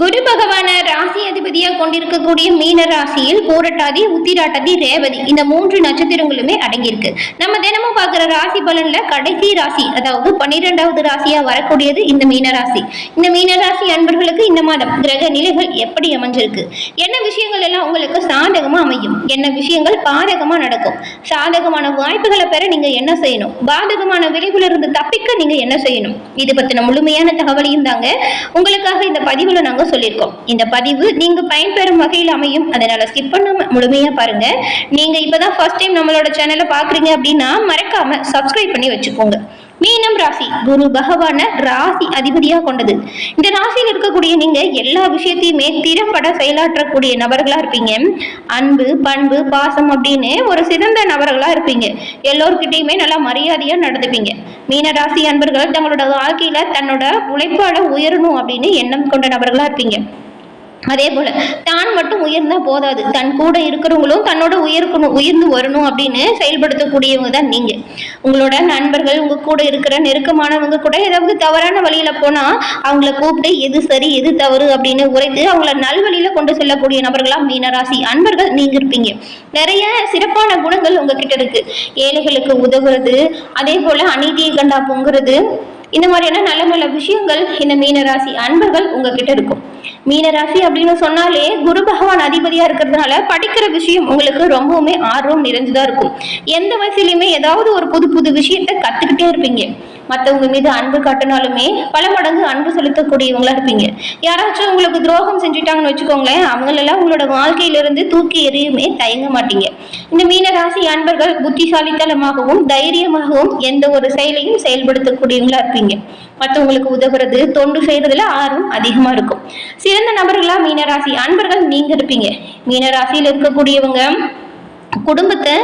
குரு பகவான ராசி அதிபதியாக கொண்டிருக்கக்கூடிய மீன ராசியில் பூரட்டாதி உத்திராட்டாதி ரேவதி இந்த மூன்று நட்சத்திரங்களுமே அடங்கியிருக்கு. நம்ம தினமும் பார்க்குற ராசி பலன்ல கடைசி ராசி அதாவது பன்னிரெண்டாவது ராசியா வரக்கூடியது இந்த மீன ராசி. இந்த மீன ராசி அன்பர்களுக்கு இந்த மாதம் கிரக நிலைகள் எப்படி அமைஞ்சிருக்கு? என்ன விஷயங்கள் எல்லாம் உங்களுக்கு சாதகமா அமையும்? என்ன விஷயங்கள் பாதகமா நடக்கும்? சாதகமான வாய்ப்புகளை பெற நீங்க என்ன செய்யணும்? பாதகமான விளைவுல இருந்து தப்பிக்க நீங்க என்ன செய்யணும்? இது பத்தின முழுமையான தகவலையும் தாங்க உங்களுக்காக இந்த பதிவுல நாங்க சொல்லியிருக்கோம். இந்த பதிவு நீங்க பயன்பெறும் வகையில் அமையும். அதனால ஸ்கிப் பண்ணாம முழுமையா பாருங்க. நீங்க இப்பதான் ஃபர்ஸ்ட் டைம் நம்மளோட சேனலை பாக்குறீங்க அப்படின்னா மறக்காம சப்ஸ்கிரைப் பண்ணி வச்சுக்கோங்க. மீனம் ராசி. குரு பகவான ராசி அதிபதியாக கொண்டது. இந்த ராசியில் இருக்கக்கூடிய நீங்க எல்லா விஷயத்தையுமே திறம்பட செயலாற்றக்கூடிய நபர்களா இருப்பீங்க. அன்பு பண்பு பாசம் அப்படின்னு ஒரு சிறந்த நபர்களா இருப்பீங்க. எல்லோருக்கிட்டையுமே நல்லா மரியாதையா நடந்துப்பீங்க. மீன ராசி அன்பர்கள் தங்களோட வாழ்க்கையில தன்னோட உழைப்பாட உயரணும் அப்படின்னு எண்ணம் கொண்ட நபர்களா இருப்பீங்க. அதே போல் தான் மட்டும் உயர்ந்தால் போதாது. தன் கூட இருக்கிறவங்களும் தன்னோட உயர்க்கணும் உயர்ந்து வரணும் அப்படின்னு செயல்படுத்தக்கூடியவங்க தான் நீங்கள் உங்களோட நண்பர்கள் உங்க கூட இருக்கிற நெருக்கமானவங்க கூட ஏதாவது தவறான வழியில் போனால் அவங்கள கூப்பிட்டு எது சரி எது தவறு? அப்படின்னு உரைத்து அவங்கள நல்வழியில் கொண்டு செல்லக்கூடிய நபர்களாக மீனராசி அன்பர்கள் நீங்கள் இருப்பீங்க. நிறைய சிறப்பான குணங்கள் உங்ககிட்ட இருக்குது ஏழைகளுக்கு உதவுறது அதே போல் அநீதியை கண்டா பொங்குறது இந்த மாதிரியான நல்ல நல்ல விஷயங்கள் இந்த மீனராசி அன்பர்கள் உங்ககிட்ட இருக்கும். மீனராசி அப்படின்னு சொன்னாலே குரு பகவான் அதிபதியா இருக்கிறதுனால படிக்கிற விஷயம் உங்களுக்கு ரொம்பவுமே ஆர்வம் நிறைஞ்சுதான் இருக்கும். எந்த வயசுலயுமே ஏதாவது ஒரு புது புது விஷயத்த கத்துக்கிட்டே இருப்பீங்க. மற்றவங்க மீது அன்பு காட்டினாலுமே பல மடங்கு அன்பு செலுத்தக்கூடியவங்களா இருப்பீங்க. யாராச்சும் உங்களுக்கு துரோகம் செஞ்சுட்டாங்கன்னு வச்சுக்கோங்களேன் அவங்களெல்லாம் உங்களோட வாழ்க்கையிலிருந்து தூக்கி எறியுமே தயங்க மாட்டீங்க. இந்த மீனராசி அன்பர்கள் புத்திசாலித்தனமாகவும் தைரியமாகவும் எந்த ஒரு செயலையும் செயல்படுத்தக்கூடியவங்களா இருப்பீங்க. மற்றவங்களுக்கு உதவுறது தொண்டு செய்யறதுல ஆர்வம் அதிகமா இருக்கும். சிறந்த நபர்களா மீனராசி? அன்பர்கள் நீங்க இருப்பீங்க. மீனராசியில் இருக்கக்கூடியவங்க குடும்பத்தை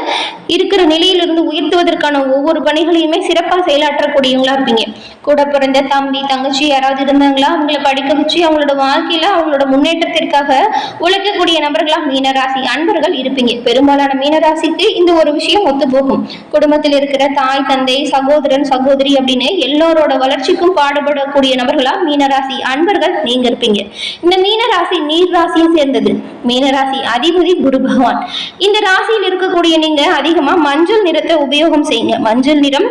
இருக்கிற நிலையிலிருந்து உயர்த்துவதற்கான ஒவ்வொரு பணிகளையுமே சிறப்பாக செயலாற்றக்கூடியவங்களா இருப்பீங்க. கூட பிறந்த தம்பி தங்கச்சி யாராவது இருந்தாங்களா? அவங்கள படிக்க வச்சு அவங்களோட வாழ்க்கையில அவங்களோட முன்னேற்றத்திற்காக உழைக்கக்கூடிய நபர்களா மீனராசி அன்பர்கள் இருப்பீங்க. பெரும்பாலான மீனராசிக்கு இந்த ஒரு விஷயம் ஒத்து போகும். குடும்பத்தில் இருக்கிற தாய் தந்தை சகோதரன் சகோதரி அப்படின்னு எல்லோரோட வளர்ச்சிக்கும் பாடுபடக்கூடிய நபர்களா மீனராசி அன்பர்கள் நீங்க இருப்பீங்க. இந்த மீனராசி நீர் ராசியை சேர்ந்தது. மீனராசி அதிபதி குரு பகவான். இந்த ராசி ராசியில் இருக்கக்கூடிய நீங்க அதிகமா மஞ்சள் நிறத்தை உபயோகம் செய்யுங்க. மஞ்சள் நிறம்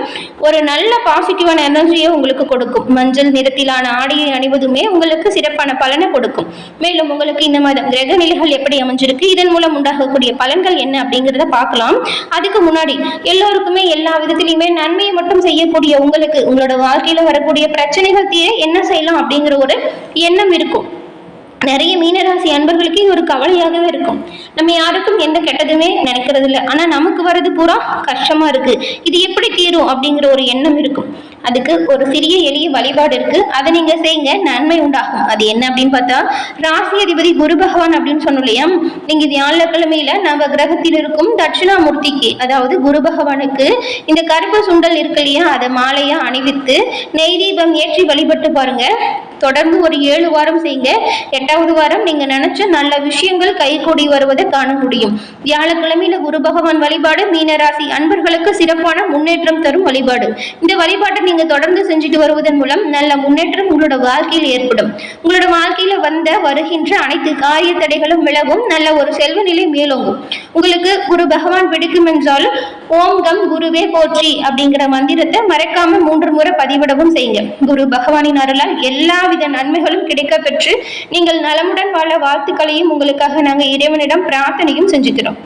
ஒரு நல்ல பாசிட்டிவான எனர்ஜியை உங்களுக்கு கொடுக்கும். மஞ்சள் நிறத்திலான ஆடையை அணிவதுமே உங்களுக்கு சிறப்பான பலனை கொடுக்கும். மேலும் உங்களுக்கு இந்த மாதம் கிரக நிலைகள் எப்படி அமைஞ்சிருக்கு இதன் மூலம் உண்டாகக்கூடிய பலன்கள் என்ன அப்படிங்கிறத பார்க்கலாம். அதுக்கு முன்னாடி எல்லோருக்குமே எல்லா விதத்திலையுமே நன்மையை மட்டும் செய்யக்கூடிய உங்களுக்கு உங்களோட வாழ்க்கையில வரக்கூடிய பிரச்சனைகள் தீர என்ன செய்யலாம் அப்படிங்கிற ஒரு எண்ணம் இருக்கும். நிறைய மீனராசி அன்பர்களுக்கு இது ஒரு கவலையாகவே இருக்கும். நம்ம யாருக்கும் எந்த கெட்டதுமே நினைக்கிறது இல்லை ஆனா நமக்கு வர்றது பூரா கஷ்டமா இருக்கு. இது எப்படி தீரும் அப்படிங்கிற ஒரு எண்ணம் இருக்கும். அதுக்கு ஒரு சிறிய எளிய வழிபாடு இருக்கு. அதை நீங்க செய்யுங்க நன்மை உண்டாகும். அது என்ன அப்படின்னு பார்த்தா ராசி அதிபதி குரு பகவான் அப்படின்னு சொன்னோம் இல்லையா? நீங்க வியாழக்கிழமையில நவ கிரகத்தில் இருக்கும் தட்சிணாமூர்த்திக்கு அதாவது குரு பகவானுக்கு இந்த கருப்பு சுண்டல் இருக்கு இல்லையா? அதை மாலையா அணிவித்து நெய் தீபம் ஏற்றி வழிபட்டு பாருங்க. தொடர்ந்து ஒரு ஏழு வாரம் செய்யுங்க. எட்டாவது வாரம் நீங்க நினைச்ச நல்ல விஷயங்கள் கைகூடி வருவதை காண முடியும். வியாழக்கிழமையில குரு பகவான் வழிபாடு மீனராசி அன்பர்களுக்கு சிறப்பான முன்னேற்றம் தரும் வழிபாடு. இந்த வழிபாட்டை நீங்க நீங்க தொடர்ந்து செஞ்சுட்டு வருவதன் மூலம் நல்ல முன்னேற்றம் உங்களோட வாழ்க்கையில் ஏற்படும். உங்களோட வாழ்க்கையில வந்த வருகின்ற அனைத்து காரிய தடைகளும் விலகும் நல்ல ஒரு செல்வ நிலை மேலோங்கும். உங்களுக்கு குரு பகவான் பிடிக்கும் என்றாலும் ஓம் கம் குருவே போற்றி அப்படிங்கிற மந்திரத்தை மறக்காம மூன்று முறை பதிவிடவும் செய்யுங்க. குரு பகவானின் அருளால் எல்லாவித நன்மைகளும் கிடைக்க பெற்று நீங்கள் நலமுடன் வாழ வாழ்த்துக்களையும் உங்களுக்காக நாங்கள் இறைவனிடம் பிரார்த்தனையும் செஞ்சுக்கிறோம்.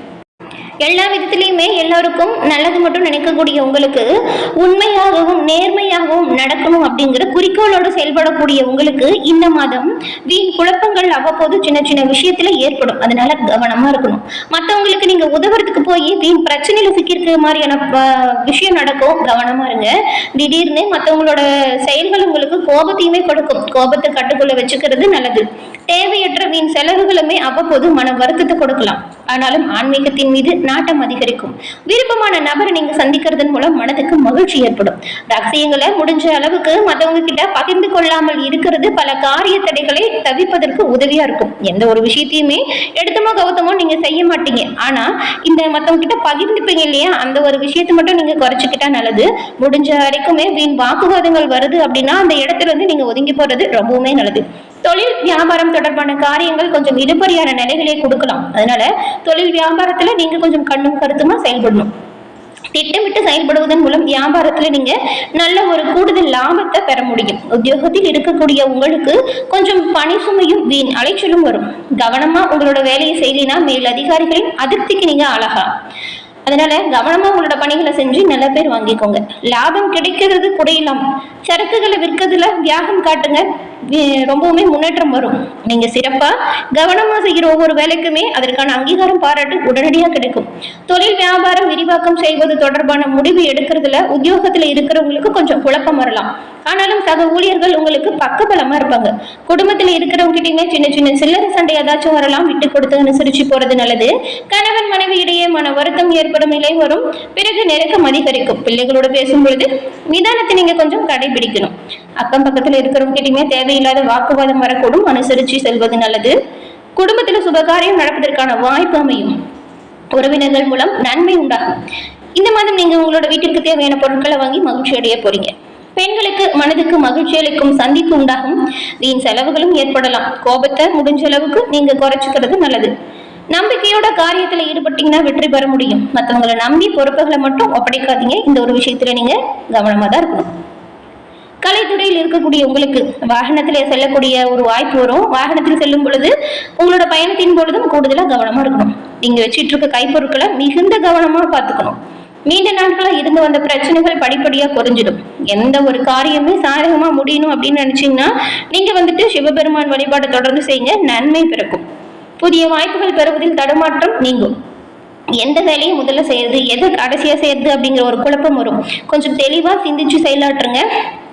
எல்லா விதத்திலையுமே எல்லாருக்கும் நல்லது மட்டும் நினைக்கக்கூடிய உங்களுக்கு உண்மையாகவும் நேர்மையாகவும் நடக்கணும் அப்படிங்கிற குறிக்கோளோடு செயல்படக்கூடிய உங்களுக்கு இந்த மாதம் வீண் குழப்பங்கள் அவ்வப்போது சின்ன சின்ன விஷயத்துல ஏற்படும். அதனால கவனமா இருக்கணும். மற்றவங்களுக்கு நீங்க உதவுறதுக்கு போய் வீண் பிரச்சனையில சிக்கியிருக்கிற மாதிரியான ப- விஷயம் நடக்கும். கவனமா இருங்க. திடீர்னு மற்றவங்களோட செயல்கள் உங்களுக்கு கோபத்தையுமே கொடுக்கும். கோபத்தை கட்டுக்குள்ள வச்சுக்கிறது நல்லது. தேவையற்ற வீண் செலவுகளுமே அவ்வப்போது மன வருத்தத்தை கொடுக்கலாம். ஆனாலும் ஆன்மீகத்தின் மீது நாட்டம் அதிகரிக்கும். விருப்பமான நபரை நீங்க சந்திக்கிறதன் மூலம் மனதுக்கு மகிழ்ச்சி ஏற்படும். ரகசியங்களை முடிஞ்ச அளவுக்கு மத்தவங்க கிட்ட பகிர்ந்து கொள்ளாமல் இருக்கிறது பல காரிய தடைகளை தவிர்ப்பதற்கு உதவியா இருக்கும். எந்த ஒரு விஷயத்தையுமே எடுத்தமோ கௌதமோ நீங்க செய்ய மாட்டீங்க. ஆனா இந்த மத்தவங்க கிட்ட பகிர்ந்துப்பீங்க இல்லையா? அந்த ஒரு விஷயத்தை மட்டும் நீங்க குறைச்சிக்கிட்டா நல்லது. முடிஞ்ச வரைக்குமே வீண் வாக்குவாதங்கள் வருது அப்படின்னா அந்த இடத்துல இருந்து நீங்க ஒதுங்கி போறது ரொம்பவுமே நல்லது. தொழில் வியாபாரம் தொடர்பான காரியங்கள் கொஞ்சம் இடுபறியான நிலைகளே கொடுக்கலாம். அதனால தொழில் வியாபாரத்துல நீங்க கொஞ்சம் கண்ணும் கருத்துமா செயல்படணும். திட்டமிட்டு செயல்படுவதன் மூலம் வியாபாரத்துல நீங்க நல்ல ஒரு கூடுதல் லாபத்தை பெற முடியும். உத்தியோகத்தில் இருக்கக்கூடிய உங்களுக்கு கொஞ்சம் பணி சுமையும் வீண் அலைச்சலும் வரும். கவனமா உங்களோட வேலையை செய்யலினா மேல் அதிகாரிகளின் அதிருப்திக்கு நீங்க அழகா அதனால கவனமா உங்களோட பணிகளை செஞ்சு நல்ல பேர் வாங்கிக்கோங்க. லாபம் கிடைக்கிறது குறையலாம் சரக்குகளை விற்கிறதுல வியாகம் காட்டுங்க. ரொம்பவுமே முன்னேற்றம் வரும். நீங்க சிறப்பா கவனமா செய்கிற ஒவ்வொரு வேலைக்குமே அதற்கான அங்கீகாரம் பாராட்டு உடனடியாக கிடைக்கும். தொழில் வியாபாரம் விரிவாக்கம் செய்வது தொடர்பான முடிவு எடுக்கிறதுல உத்தியோகத்துல இருக்கிறவங்களுக்கு கொஞ்சம் குழப்பம் வரலாம். ஆனாலும் சக ஊழியர்கள் உங்களுக்கு பக்கபலமா இருப்பாங்க. குடும்பத்துல இருக்கிறவங்க கிட்டயுமே சின்ன சின்ன சில்லறை சண்டை ஏதாச்சும் வரலாம் விட்டு கொடுத்து அனுசரிச்சு போறது நல்லது. கணவன் மனைவி இடையே மன வருத்தம் ஏற்படும் நிலை வரும். பிறகு நெருக்கம் அதிகரிக்கும். பிள்ளைகளோட பேசும் பொழுது நிதானத்தை நீங்க கொஞ்சம் கடைபிடிக்கணும். அக்கம் பக்கத்துல இருக்கிறவங்க கிட்டயுமே தேவையில்லாத வாக்குவாதம் வரக்கூடும். அனுசரிச்சு செல்வது நல்லது. குடும்பத்துல சுபகாரியம் நடப்பதற்கான வாய்ப்பு அமையும். உறவினர்கள் மூலம் நன்மை உண்டாகும். இந்த மாதம் நீங்க உங்களோட வீட்டிற்கு தேவையான பொருட்களை வாங்கி மகிழ்ச்சி அடைய போறீங்க. பெண்களுக்கு மனதுக்கு மகிழ்ச்சி அளிக்கும் சந்திப்பு உண்டாகும். வீண் செலவுகளும் ஏற்படலாம். கோபத்தை முடிஞ்ச அளவுக்கு நீங்க குறைச்சிக்கிறது நல்லது. நம்பிக்கையோட காரியத்துல ஈடுபட்டீங்கன்னா வெற்றி பெற முடியும். மற்றவங்களை நம்பி பொறுப்புகளை மட்டும் ஒப்படைக்காதீங்க. இந்த ஒரு விஷயத்துல நீங்க கவனமா தான் இருக்கணும். கலைத்துறையில் இருக்கக்கூடிய உங்களுக்கு வாகனத்தில் செல்லக்கூடிய ஒரு வாய்ப்பு வரும். வாகனத்தில் செல்லும் பொழுது உங்களோட பயணத்தின் பொழுதும் கூடுதலாக கவனமா இருக்கணும். நீங்க வச்சிட்டு இருக்க கைப்பொருட்களை மிகுந்த கவனமா பார்த்துக்கணும். நீண்ட நாட்களா இருந்து வந்த பிரச்சனைகள் படிப்படியா குறைஞ்சிடும். எந்த ஒரு காரியமே சாதகமா முடியணும் அப்படின்னு நினைச்சீங்கன்னா நீங்க வந்துட்டு சிவபெருமான் வழிபாட்டை தொடர்ந்து செய்யுங்க. நன்மை பிறக்கும். புதிய வாய்ப்புகள் பெறுவதில் தடுமாற்றம் நீங்கும். எந்த வேலையை முதல்ல செய்யறது எது கடைசியா செய்யறது அப்படிங்கிற ஒரு குழப்பம் வரும். கொஞ்சம் தெளிவா சிந்திச்சு செயலாற்றுங்க.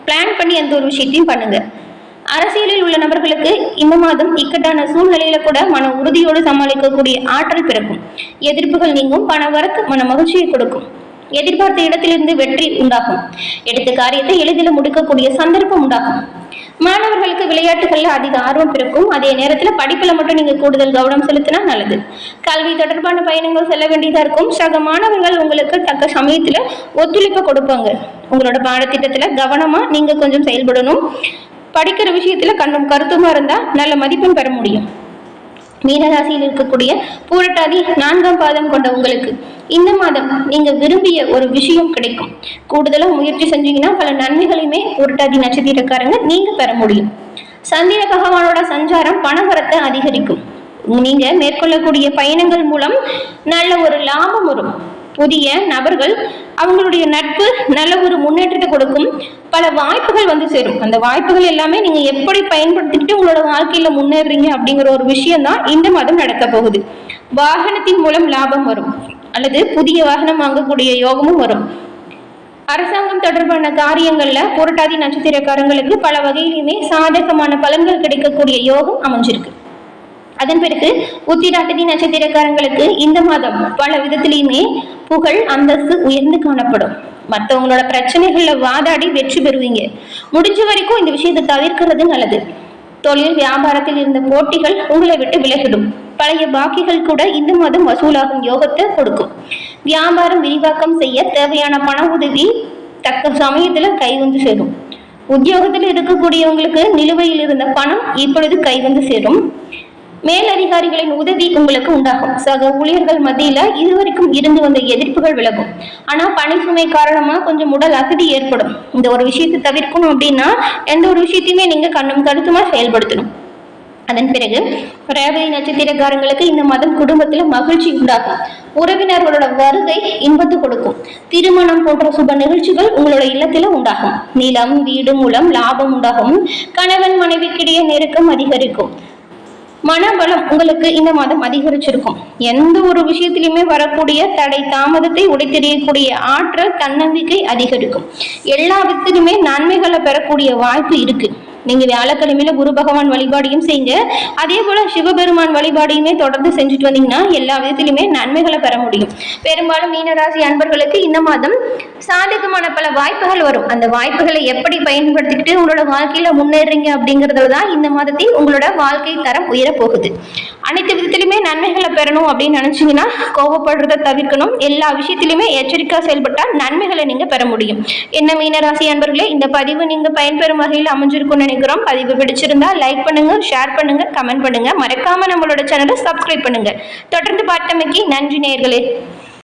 பிளான் பண்ணி எந்த ஒரு விஷயத்தையும் பண்ணுங்க. அரசியலில் உள்ள நபர்களுக்கு இந்த மாதம் இக்கட்டான சூழ்நிலையில கூட மன உறுதியோடு சமாளிக்கக்கூடிய ஆற்றல் பிறக்கும். எதிர்ப்புகள் நீங்கும். பண வரத்து மன மகிழ்ச்சியை கொடுக்கும். எதிர்பார்த்த இடத்திலிருந்து வெற்றி உண்டாகும். எடுத்த காரியத்தை எளிதில் முடிக்கக்கூடிய சந்தர்ப்பம் உண்டாகும். மாணவர்களுக்கு விளையாட்டுகள்ல அதிக ஆர்வம் பிறக்கும். அதே நேரத்துல படிப்புல மட்டும் நீங்க கூடுதல் கவனம் செலுத்தினா நல்லது. கல்வி தொடர்பான பயணங்கள் செல்ல வேண்டியதா இருக்கும். சக மாணவர்கள் உங்களுக்கு தக்க சமயத்துல ஒத்துழைப்பை கொடுப்பாங்க. உங்களோட பாடத்திட்டத்துல கவனமா நீங்க கொஞ்சம் செயல்படணும். படிக்கிற விஷயத்துல கண்ணும் கருத்துமா இருந்தா நல்ல மதிப்பெண் பெற முடியும். மீனராசியில் இருக்கக்கூடிய பூரட்டாதி நான்காம் பாதம் கொண்ட உங்களுக்கு இந்த மாதம் நீங்க விரும்பிய ஒரு விஷயம் கிடைக்கும். கூடுதலா முயற்சி செஞ்சீங்கன்னா பல நன்மைகளையுமே பூரட்டாதி நட்சத்திரக்காரங்க நீங்க பெற முடியும். சந்திர பகவானோட சஞ்சாரம் பணவரத்தை அதிகரிக்கும். நீங்க மேற்கொள்ளக்கூடிய பயணங்கள் மூலம் நல்ல ஒரு லாபம் வரும். புதிய நபர்கள் அவங்களுடைய நட்பு நல்ல ஒரு முன்னேற்றத்தை கொடுக்கும். பல வாய்ப்புகள் வந்து சேரும். அந்த வாய்ப்புகள் எல்லாமே நீங்க எப்படி பயன்படுத்திக்கிட்டு உங்களோட வாழ்க்கையில முன்னேறீங்க அப்படிங்கிற ஒரு விஷயம் தான் இந்த மாதம் நடக்க போகுது. வாகனத்தின் மூலம் லாபம் வரும். அல்லது புதிய வாகனம் வாங்கக்கூடிய யோகமும் வரும். அரசாங்கம் தொடர்பான காரியங்கள்ல புரட்டாதி நட்சத்திரக்காரங்களுக்கு பல வகையிலுமே சாதகமான பலன்கள் கிடைக்கக்கூடிய யோகம் அமைஞ்சிருக்கு. அதன் பிறகு உத்திராட்டதி நட்சத்திரக்காரங்களுக்கு இந்த மாதம் பல விதத்திலையுமே புகழ் அந்தஸ்து உயர்ந்து காணப்படும். மற்றவங்களோட பிரச்சனைகள்ல வாதாடி வெற்றி பெறுவீங்க. முடிஞ்ச வரைக்கும் இந்த விஷயத்தை தவிர்க்கிறது நல்லது. தொழில் வியாபாரத்தில் இருந்த போட்டிகள் உங்களை விட்டு விலகிடும். பழைய பாக்கிகள் கூட இந்த மாதம் வசூலாகும் யோகத்தை கொடுக்கும். வியாபாரம் விரிவாக்கம் செய்ய தேவையான பண உதவி தக்க சமயத்துல கை வந்து சேரும். உத்தியோகத்தில் இருக்கக்கூடியவங்களுக்கு நிலுவையில் இருந்த பணம் இப்பொழுது கை வந்து சேரும். மேலதிகாரிகளின் உதவி உங்களுக்கு உண்டாகும். சக ஊழியர்கள் மத்தியில இதுவரைக்கும் இருந்து வந்த எதிர்ப்புகள் விலகும். ஆனா பணி சுமை காரணமா கொஞ்சம் உடல் அசதி ஏற்படும். இந்த ஒரு விஷயத்தை தவிர்க்கணும் அப்படின்னா எந்த ஒரு விஷயத்தையுமே நீங்க கண்ணும் கருத்துமா செயல்படுத்தணும். அதன் பிறகு ரேவதி நட்சத்திரக்காரங்களுக்கு இந்த மாதம் குடும்பத்துல மகிழ்ச்சி உண்டாகும். உறவினர்களோட வருகை இன்பத்து கொடுக்கும். திருமணம் போன்ற சுப நிகழ்ச்சிகள் உங்களோட இல்லத்துல உண்டாகும். நிலம் வீடு மூலம் லாபம் உண்டாகும். கணவன் மனைவிக்கிடையே நெருக்கம் அதிகரிக்கும். மனபலம் உங்களுக்கு இந்த மாதம் அதிகரிச்சிருக்கும். எந்த ஒரு விஷயத்திலுமே வரக்கூடிய தடை தாமதத்தை உடைத்தெறியக்கூடிய ஆற்றல் தன்னம்பிக்கை அதிகரிக்கும். எல்லா விதத்திலுமே நன்மைகளை பெறக்கூடிய வாய்ப்பு இருக்கு. நீங்க வியாழக்கிழமையில குரு பகவான் வழிபாடையும் செய்யுங்க. அதே போல சிவபெருமான் வழிபாடையுமே தொடர்ந்து செஞ்சுட்டு வந்தீங்கன்னா எல்லா விதத்திலுமே நன்மைகளை பெற முடியும். பெரும்பாலும் மீனராசி அன்பர்களுக்கு இந்த மாதம் சாதகமான பல வாய்ப்புகள் வரும். அந்த வாய்ப்புகளை எப்படி பயன்படுத்திக்கிட்டு உங்களோட வாழ்க்கையில முன்னேறீங்க அப்படிங்கறதுல தான் இந்த மாதத்தில் உங்களோட வாழ்க்கை தரம் உயரப்போகுது. அனைத்து விதத்திலுமே நன்மைகளை பெறணும் அப்படின்னு நினைச்சிங்கன்னா கோபப்படுறதை தவிர்க்கணும். எல்லா விஷயத்திலுமே எச்சரிக்கையாக செயல்பட்டால் நன்மைகளை நீங்கள் பெற முடியும். என்ன மீனராசி அன்பர்களே இந்த பதிவு நீங்கள் பயன்பெறும் வகையில் அமைஞ்சிருக்கும்னு நினைக்கிறோம். பதிவு பிடிச்சிருந்தா லைக் பண்ணுங்க ஷேர் பண்ணுங்க கமெண்ட் பண்ணுங்க. மறக்காம நம்மளோட சேனலை சப்ஸ்கிரைப் பண்ணுங்க. தொடர்ந்து பார்த்தமைக்கு நன்றி நேயர்களே.